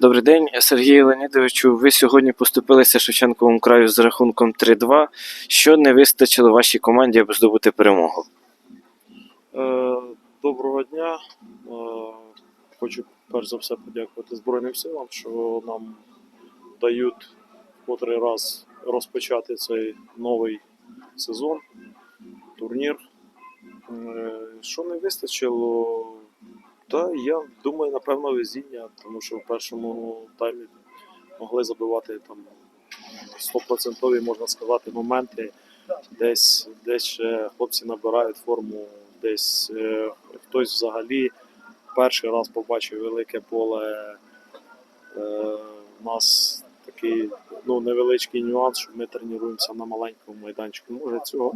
Добрий день, Сергію Леонідовичу. Ви сьогодні поступилися Шевченковому краю з рахунком 3-2. Що не вистачило вашій команді, аби здобути перемогу? Е, Доброго дня. Е, Хочу перш за все подякувати Збройним силам, що нам дають котрий раз розпочати цей новий сезон, турнір. Е, Що не вистачило? Та я думаю, напевно, везіння, тому що в першому таймі могли забивати там 100% можна сказати, моменти. Десь, десь хлопці набирають форму, десь е, хтось взагалі перший раз побачив велике поле. Е, у нас такий ну, невеличкий нюанс, що ми тренуємося на маленькому майданчику. Може цього.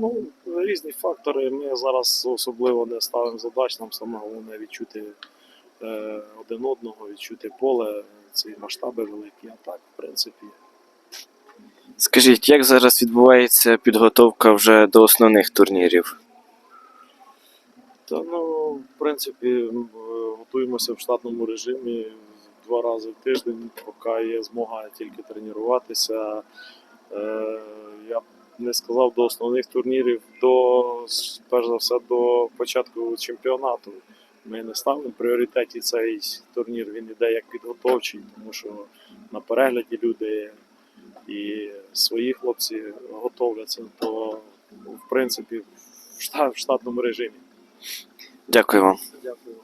Ну, різні фактори. Ми зараз особливо не ставимо задач, нам саме головне відчути е, один одного, відчути поле, ці масштаби великі, а так, в принципі. Скажіть, як зараз відбувається підготовка вже до основних турнірів? Та ну, в принципі, е, готуємося в штатному режимі два рази в тиждень, поки є змога тільки тренуватися. Е, я б не сказав до основних турнірів, до перш за все до початку чемпіонату. Ми не ставимо в пріоритеті цей турнір, він йде як підготовчий, тому що на перегляді люди і свої хлопці готовляться, то в принципі в штатному режимі. Дякую вам. Дякую.